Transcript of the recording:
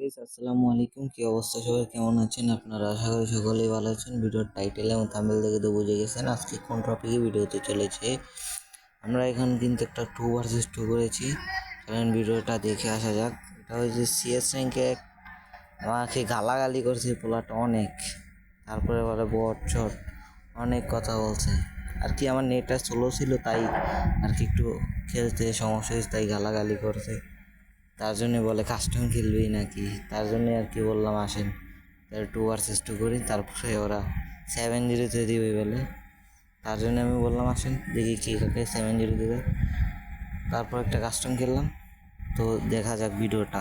Guys আসসালামু আলাইকুম। কি অবস্থা সবাই? কেমন আছেন? আপনারা আশা করি সকলেই ভালো আছেন। ভিডিওর টাইটেল এবং থাম্বেল দেখে তো বুঝে গেছেন, আজকে কোন টপিকে ভিডিওতে চলেছে। আমরা এখন কিন্তু একটা টু ভার্সেস টু করেছি। কারণ ভিডিওটা দেখে আসা যাক। এটা হচ্ছে সিএস র্যাঙ্কে আমাকে গালাগালি করছে পোলাটা অনেক। তারপরে বলে বট চট অনেক কথা বলছে। আর কি, আমার নেটটা স্লো ছিল, তাই আর কি একটু খেলতে সমস্যা হয়েছে, তাই গালাগালি করছে। তার জন্য বলে কাস্টম খেলবেই নাকি? তার জন্য আর কি বললাম, আসেন। তার টু ভার্সেস টু করি, তারপরে ওরা সেভেন জিরোতে দিবে বলে। তার জন্য আমি বললাম, আসেন, দেখি কে কাকে সেভেন জিরো দেবে তারপর একটা কাস্টম খেললাম। তো দেখা যাক ভিডিওটা।